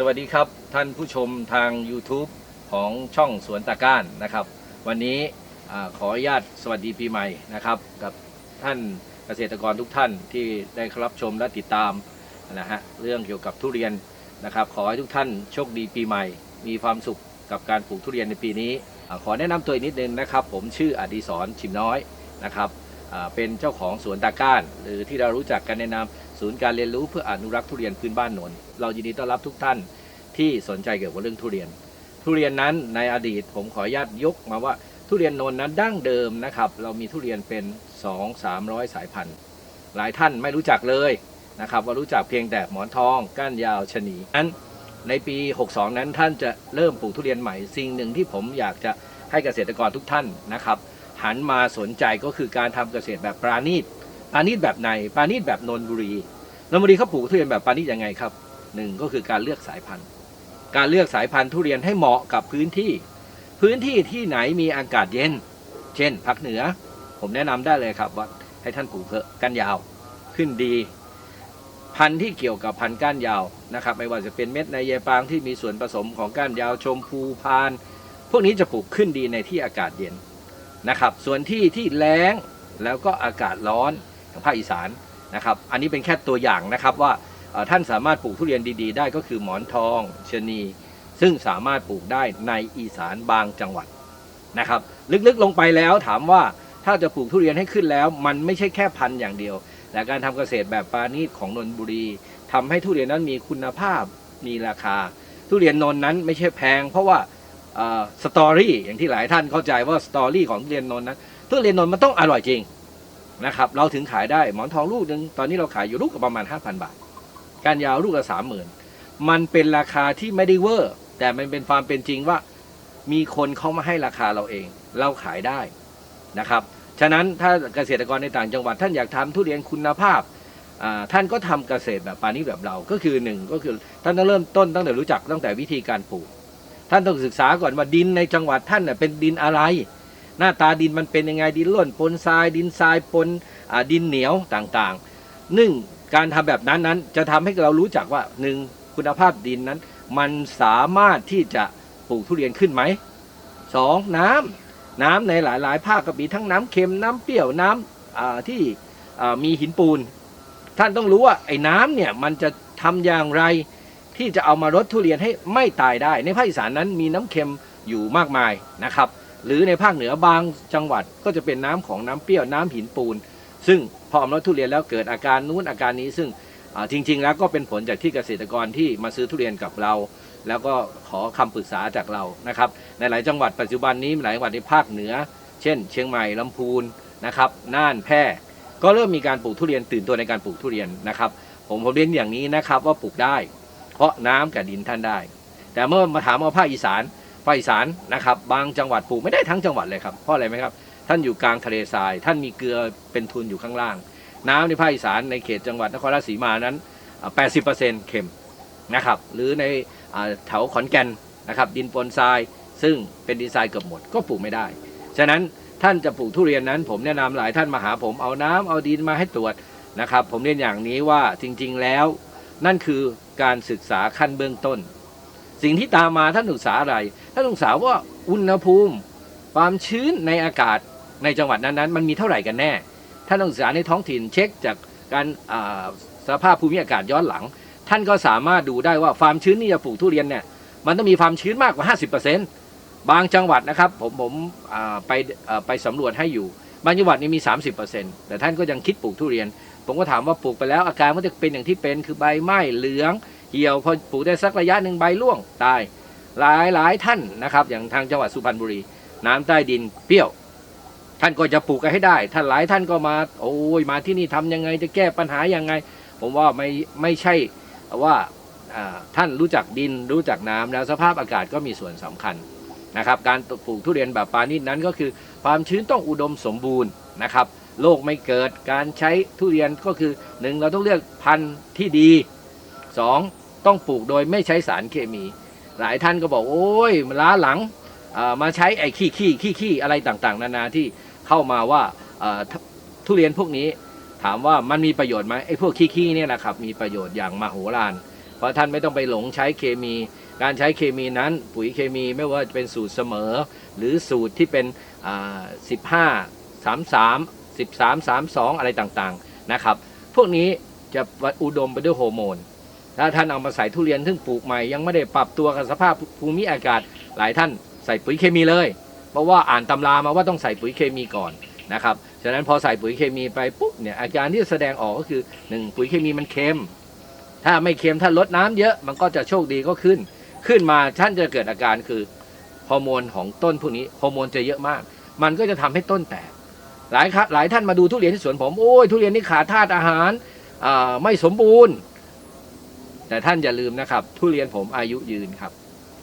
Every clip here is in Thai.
สวัสดีครับท่านผู้ชมทาง YouTube ของช่องสวนตาก้านนะครับ วันนี้อขออนุญาตสวัสดีปีใหม่นะครับ กับท่านเกษตรกรทุกท่านที่ได้รับชมและติดตามนะฮะเรื่องเกี่ยวกับทุเรียนนะครับ ขอให้ทุกท่านโชคดีปีใหม่ มีความสุขกับการปลูกทุเรียนในปีนี้ ขอแนะนำตัวอีกนิดนึงนะครับ ผมชื่ออดีศรชิมน้อยนะครับเป็นเจ้าของสวนตาก้าน หรือที่เรารู้จักกันในนาม ศูนย์การเรียนรู้เพื่ออนุรักษ์ทุเรียนพื้นบ้านนนท์เรายินดีต้อนรับทุกท่านที่สนใจเกี่ยวกับเรื่องทุเรียน ทุเรียนนั้นในอดีตผมขออนุญาตยกมาว่าทุเรียนนนท์นั้นดั้งเดิมนะครับ เรามีทุเรียนเป็น 2 300 สายพันธุ์ หลายท่านไม่รู้จักเลยนะครับว่ารู้จักเพียงแต่หมอนทอง ก้านยาวชะนีนั้นในปี 62 นั้นท่านจะเริ่มปลูกทุเรียนใหม่ สิ่งหนึ่งที่ผมอยากจะให้เกษตรกรทุกท่านนะครับ หันมาสนใจก็คือการทำเกษตรแบบปราณีต ปาณีตแบบไหนปาณีตแบบนนบุรีนนบุรีเขาปลูกทุเรียนแบบปาณีตยังไงครับหนึ่งก็คือการเลือกสายพันธุ์ การเลือกสายพันธุ์ทุเรียนให้เหมาะกับพื้นที่ พื้นที่ที่ไหนมีอากาศเย็น เช่นภาคเหนือ ผมแนะนำได้เลยครับว่าให้ท่านปลูกเพอะก้านยาวขึ้นดี พันธุ์ที่เกี่ยวกับพันธุ์ก้านยาวนะครับ ไม่ว่าจะเป็นเม็ดในเยปางที่มีส่วนผสมของก้านยาวชมพูพาน พวกนี้จะปลูกขึ้นดีในที่อากาศเย็นนะครับ ส่วนที่ที่แล้งแล้วก็อากาศร้อน ทางภาคอีสานนะครับ อันนี้เป็นแค่ตัวอย่างนะครับว่าท่านสามารถปลูกทุเรียนดี ๆ ได้ก็คือหมอนทองชนี ซึ่งสามารถปลูกได้ในอีสานบางจังหวัดนะครับ ลึกๆลงไปแล้วถามว่าถ้าจะปลูกทุเรียนให้ขึ้นแล้ว มันไม่ใช่แค่พันธุ์อย่างเดียว แต่การทำเกษตรแบบปราณีตของนนทบุรีทำให้ทุเรียนนั้นมีคุณภาพมีราคา ทุเรียนนนท์นั้นไม่ใช่แพง เพราะว่าสตอรี่อย่างที่หลายท่านเข้าใจว่าสตอรี่ของทุเรียนนนท์นั้นทุเรียนนนท์มันต้องอร่อยจริง นะครับเราถึงขายได้หมอนทองลูกหนึ่งตอนนี้เราขายอยู่ลูกประมาณ 5,000 บาท การยาวลูกละสามหมื่นมันเป็นราคาที่ไม่ได้เวอร์ แต่มันเป็นความเป็นจริงว่า มีคนเขามาให้ราคาเราเอง เราขายได้นะครับฉะนั้นถ้าเกษตรกรในต่างจังหวัด ท่านอยากทำทุเรียนคุณภาพท่านก็ทำเกษตรแบบปานี้แบบเราก็คือหนึ่งก็คือท่านต้องเริ่มต้นตั้งแต่รู้จักตั้งแต่วิธีการปลูก ท่านต้องศึกษาก่อนว่าดินในจังหวัดท่านน่ะเป็นดินอะไร หน้าตาดินมันเป็นยังไงดินร่วนปนทราย ดินทรายปนดินเหนียวต่างๆหนึ่งการทำแบบนั้นนั้นจะทำให้เรารู้จักว่าหนึ่งคุณภาพดินนั้น มันสามารถที่จะปลูกทุเรียนขึ้นไหมสองน้ำน้ำในหลาย ๆ ภาคก็มีทั้งน้ำเค็มน้ำเปรี้ยวน้ำที่มีหินปูน ท่านต้องรู้ว่าไอ้น้ำเนี่ยมันจะทำอย่างไรที่จะเอามารดทุเรียนให้ไม่ตายได้ ในภาคอีสานนั้นมีน้ำเค็มอยู่มากมายนะครับ หรือในภาคเหนือบางจังหวัดก็จะเป็นน้ำของน้ำเปรี้ยวน้ำหินปูน ซึ่งพอเอามารดทุเรียนแล้วเกิดอาการนู้นอาการนี้ซึ่งจริง ๆ แล้วก็เป็นผลจากที่เกษตรกรที่มาซื้อทุเรียนกับเรา แล้วก็ขอคำปรึกษาจากเรานะครับในหลายจังหวัดปัจจุบันนี้หลายจังหวัดในภาคเหนือ เช่น เชียงใหม่ลำพูนนะครับน่านแพร่ก็เริ่มมีการปลูกทุเรียนตื่นตัวในการปลูกทุเรียนนะครับผมผมเรียนอย่างนี้นะครับว่าปลูกได้ เพราะน้ำกับดินท่านได้ แต่เมื่อมาถามว่าภาคอีสาน ภาคอีสานนะครับ บางจังหวัดปลูกไม่ได้ทั้งจังหวัดเลยครับเพราะอะไรไหมครับ ท่านอยู่กลางทะเลทราย ท่านมีเกลือเป็นทุนอยู่ข้างล่าง น้ำในภาคอีสานในเขตจังหวัดนครราชสีมานั้นอ่า80%เค็มนะครับหรือในแถวขอนแก่นนะครับดินปนทราย ซึ่งเป็นดินทรายเกือบหมดก็ปลูกไม่ได้ ฉะนั้นท่านจะปลูกทุเรียนนั้น ผมแนะนำหลายท่านมาหาผมเอาน้ำเอาดินมาให้ตรวจนะครับ ผมเรียนอย่างนี้ว่าจริงๆแล้ว นั่นคือการศึกษาขั้นเบื้องต้น สิ่งที่ตามมาท่านศึกษาอะไร ท่านศึกษาว่าอุณหภูมิ ความชื้นในอากาศในจังหวัดนั้นๆ มันมีเท่าไหร่กันแน่ ท่านต้องศึกษาในท้องถิ่นเช็คจากการสภาพภูมิอากาศย้อนหลัง ท่านก็สามารถดูได้ว่าความชื้นที่จะปลูกทุเรียนเนี่ยมันต้องมีความชื้นมากกว่า 50%บางจังหวัดนะครับผมผมไปไปสำรวจให้อยู่บางจังหวัดนี่มี 30%แต่ท่านก็ยังคิดปลูกทุเรียน ผมก็ถามว่าปลูกไปแล้วอาการมันจะเป็นอย่างที่เป็นคือใบไหม้เหลือง เหี่ยวพอปลูกได้สักระยะหนึ่งใบร่วงตาย หลายหลายท่านนะครับ อย่างทางจังหวัดสุพรรณบุรี น้ำใต้ดินเปรี้ยว ท่านก็จะปลูกกันให้ได้ ท่านหลายท่านก็มา โอ้ยมาที่นี่ทำยังไงจะแก้ปัญหายังไง ผมว่าไม่ไม่ใช่ว่าท่านรู้จักดินรู้จักน้ำแล้วสภาพอากาศก็มีส่วนสำคัญนะครับการปลูกทุเรียนแบบปานิชนั้นก็คือ ความชื้นต้องอุดมสมบูรณ์นะครับโรคไม่เกิดการใช้ทุเรียนก็คือหนึ่งเราต้องเลือกพันธุ์ที่ดี สองต้องปลูกโดยไม่ใช้สารเคมี หลายท่านก็บอกโอ้ยมันล้าหลังมาใช้ไอ้ขี้ขี้ขี้ขี้อะไรต่างๆ นานาที่เข้ามาว่าทุเรียนพวกนี้ถามว่ามันมีประโยชน์ไหมไอ้พวกขี้ขี้เนี่ยนะครับมีประโยชน์อย่างมโหฬารเพราะท่านไม่ต้องไปหลงใช้เคมี การใช้เคมีนั้นปุ๋ยเคมีไม่ว่าจะเป็นสูตรเสมอ หรือสูตรที่เป็นอ่า15 33 13 32อะไรต่างๆนะครับ พวกนี้จะอุดมไปด้วยโฮอร์โมน ถ้าท่านเอามาใส่ทุเรียนซึ่งปลูกใหม่ยังไม่ได้ปรับตัวกับสภาพภูมิอากาศ หลายท่านใส่ปุ๋ยเคมีเลย เพราะว่าอ่านตำรามาว่าต้องใส่ปุ๋ยเคมีก่อนนะครับฉะนั้นพอใส่ปุ๋ยเคมีไปปุ๊บเนี่ยอาการที่แสดงออกก็คือหนึ่งปุ๋ยเคมีมันเค็มถ้าไม่เค็มถ้าลดน้ำเยอะมันก็จะโชคดีก็ขึ้น ขึ้นมาท่านจะเกิดอาการคือฮอร์โมนของต้นพวกนี้ฮอร์โมนจะเยอะมาก มันก็จะทำให้ต้นแตกหลายครับหลายท่านมาดูทุเรียนที่สวนผมโอ้ยทุเรียนนี่ขาดธาตุอาหารไม่สมบูรณ์ แต่ท่านอย่าลืมนะครับ ทุเรียนผมอายุยืนครับ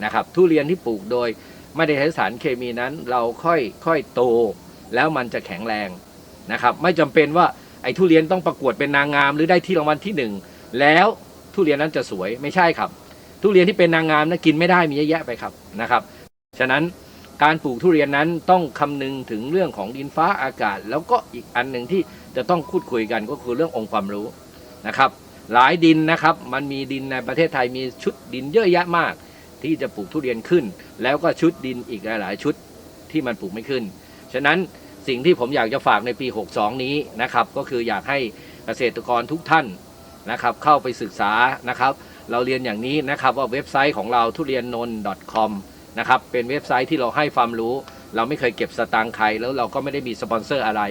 นะครับ ทุเรียนที่ปลูกโดยไม่ได้ใช้สารเคมีนั้น เราค่อยค่อยโต แล้วมันจะแข็งแรงนะครับ ไม่จำเป็นว่าไอ้ทุเรียนต้องประกวดเป็นนางงามหรือได้ที่รางวัลที่หนึ่งแล้วทุเรียนนั้นจะสวยไม่ใช่ครับ ทุเรียนที่เป็นนางงามนะกินไม่ได้มีเยอะแยะไปครับนะครับ ฉะนั้นการปลูกทุเรียนนั้นต้องคำนึงถึงเรื่องของดินฟ้าอากาศ แล้วก็อีกอันหนึ่งที่จะต้องพูดคุยกันก็คือเรื่ององค์ความรู้นะครับ หลายดินนะครับ มันมีดินในประเทศไทยมีชุดดินเยอะแยะมาก ที่จะปลูกทุเรียนขึ้น แล้วก็ชุดดินอีกหลาย ๆ ชุดที่มันปลูกไม่ขึ้น ฉะนั้นสิ่งที่ผมอยากจะฝากในปี 62 นี้นะครับก็คืออยากให้เกษตรกรทุกท่านนะครับเข้าไปศึกษานะครับ เราเรียนอย่างนี้นะครับว่าเว็บไซต์ของเราทุเรียนนน .com นะครับเป็นเว็บไซต์ที่เราให้ความรู้ เราไม่เคยเก็บสตางค์ใครแล้วเราก็ไม่ได้มีสปอนเซอร์อะไร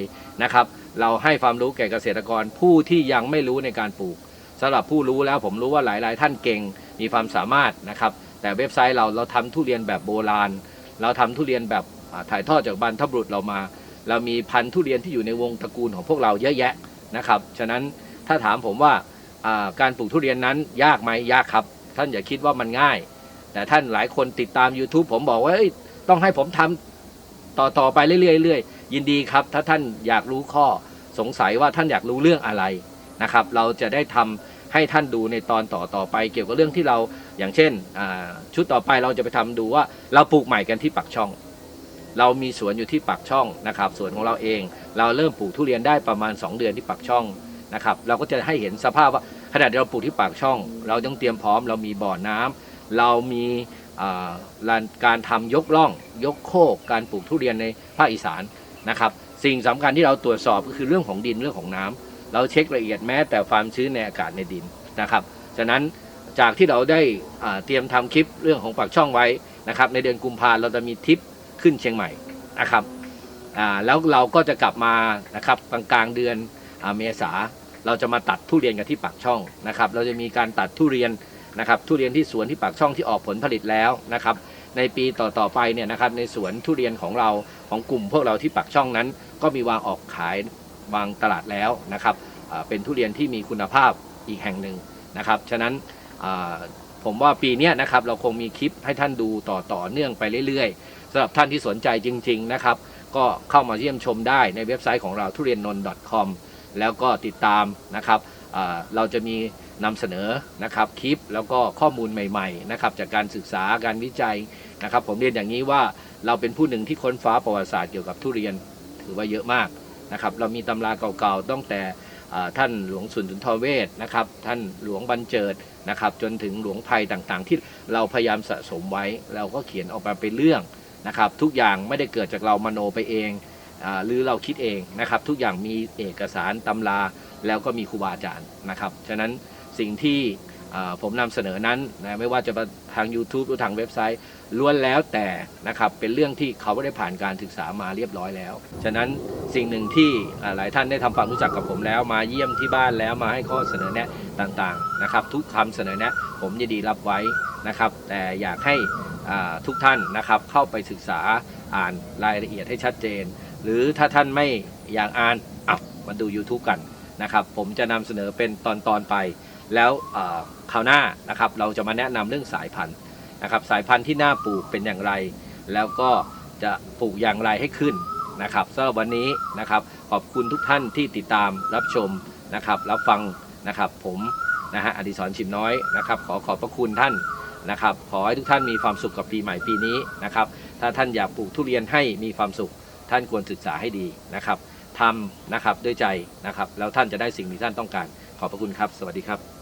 นะครับ เราให้ความรู้แก่เกษตรกรผู้ที่ยังไม่รู้ในการปลูก สำหรับผู้รู้แล้วผมรู้ว่าหลาย ๆ ท่านเก่งมีความสามารถนะครับ แต่เว็บไซต์เราเราทำทุเรียนแบบโบราณ เราทำทุเรียนแบบถ่ายทอดจากบรรพบุรุษเรามา เรามีพันธุ์ทุเรียนที่อยู่ในวงตระกูลของพวกเราเยอะแยะนะครับ ฉะนั้นถ้าถามผมว่าการปลูกทุเรียนนั้นยากไหมยากครับ ท่านอย่าคิดว่ามันง่าย แต่ท่านหลายคนติดตาม YouTube ผมบอกว่าต้องให้ผมทำต่อต่อไปเรื่อยเรื่อยๆยินดีครับ ถ้าท่านอยากรู้ข้อสงสัยว่าท่านอยากรู้เรื่องอะไรนะครับ เราจะได้ทำ ให้ท่านดูในตอนต่อต่อไป เกี่ยวกับเรื่องที่เราอย่างเช่นชุดต่อไปเราจะไปทำดูว่าเราปลูกใหม่กันที่ปักช่อง เรามีสวนอยู่ที่ปากช่องนะครับสวนของเราเอง เราเริ่มปลูกทุเรียนได้ประมาณ 2 เดือนที่ปากช่องนะครับเราก็จะให้เห็นสภาพว่าขณะที่เราปลูกที่ปากช่อง เราต้องเตรียมพร้อมเรามีบ่อน้ำเรามีการทำยกล่อง ยกโคกการปลูกทุเรียนในภาคอีสานนะครับสิ่งสำคัญที่เราตรวจสอบก็คือเรื่องของดินเรื่องของน้ำ เราเช็คละเอียดแม้แต่ความชื้นในอากาศในดินนะครับฉะนั้นจากที่เราได้เตรียมทำคลิปเรื่องของปากช่องไว้นะครับในเดือนกุมภาเราจะมีทริปขึ้นเชียงใหม่นะครับแล้วเราก็จะกลับมานะครับกลางกลางเดือนอเมษาเราจะมาตัดทุเรียนกันที่ปากช่องนะครับ เราจะมีการตัดทุเรียนนะครับ ทุเรียนที่สวนที่ปากช่องที่ออกผลผลิตแล้วนะครับ ในปีต่อๆไปเนี่ยนะครับในสวนทุเรียนของเราของกลุ่มพวกเราที่ปากช่องนั้น ก็มีวางออกขาย วางตลาดแล้วนะครับเป็นทุเรียนที่มีคุณภาพอีกแห่งหนึ่งนะครับ ฉะนั้นผมว่าปีนี้นะครับเราคงมีคลิปให้ท่านดูต่อต่อเนื่องไปเรื่อยๆสำหรับท่านที่สนใจจริง ๆนะครับ ก็เข้ามาเยี่ยมชมได้ในเว็บไซต์ของเราทุเรียนนน .com แล้วก็ติดตามนะครับเราจะมีนำเสนอนะครับคลิปแล้วก็ข้อมูลใหม่ๆนะครับจากการศึกษาการวิจัยนะครับ ผมเรียนอย่างนี้ว่าเราเป็นผู้หนึ่งที่ค้นฟ้าประวัติศาสตร์เกี่ยวกับทุเรียนถือว่าเยอะมาก นะครับเรามีตำราเก่าๆตั้งแต่ท่านหลวงสุนทรทเวศนะครับท่านหลวงบรรเจิดนะครับจนถึงหลวงไพ่ต่างๆ ที่เราพยายามสะสมไว้ เราก็เขียนออกมาเป็นเรื่องนะครับทุกอย่างไม่ได้เกิดจากเรามโนไปเองอหรือเราคิดเองนะครับทุกอย่างมีเอกสารตำราแล้วก็มีครูบาอาจารย์นะครับฉะนั้นสิ่งที่ผมนำเสนอนั้นนะไม่ว่าจะ ทาง YouTube หรือทางเว็บไซต์ล้วนแล้วแต่นะครับเป็นเรื่องที่เขาได้ผ่านการศึกษามาเรียบร้อยแล้ว ฉะนั้นสิ่งหนึ่งที่หลายท่านได้ทำความรู้จักกับผมแล้ว มาเยี่ยมที่บ้านแล้วมาให้ข้อเสนอแนะต่างๆนะครับ ทุกคำเสนอแนะผมยินดีรับไว้นะครับ แต่อยากให้ทุกท่านนะครับเข้าไปศึกษาอ่านรายละเอียดให้ชัดเจน หรือถ้าท่านไม่อยากอ่านอะมาดู YouTube กันนะครับ ผมจะนำเสนอเป็นตอนๆไป แล้วคราวหน้านะครับเราจะมาแนะนำเรื่องสายพันธุ์นะครับสายพันธุ์ที่น่าปลูกเป็นอย่างไร แล้วก็จะปลูกอย่างไรให้ขึ้นนะครับสำหรับวันนี้นะครับขอบคุณทุกท่านที่ติดตามรับชมนะครับรับฟังนะครับผมนะฮะอดิศรชิมน้อยนะครับ ขอขอบพระคุณท่านนะครับขอให้ทุกท่านมีความสุขกับปีใหม่ปีนี้นะครับถ้าท่านอยากปลูกทุเรียนให้มีความสุข ท่านควรศึกษาให้ดีนะครับทำนะครับด้วยใจนะครับแล้วท่านจะได้สิ่งที่ท่านต้องการ ขอบพระคุณครับ สวัสดีครับ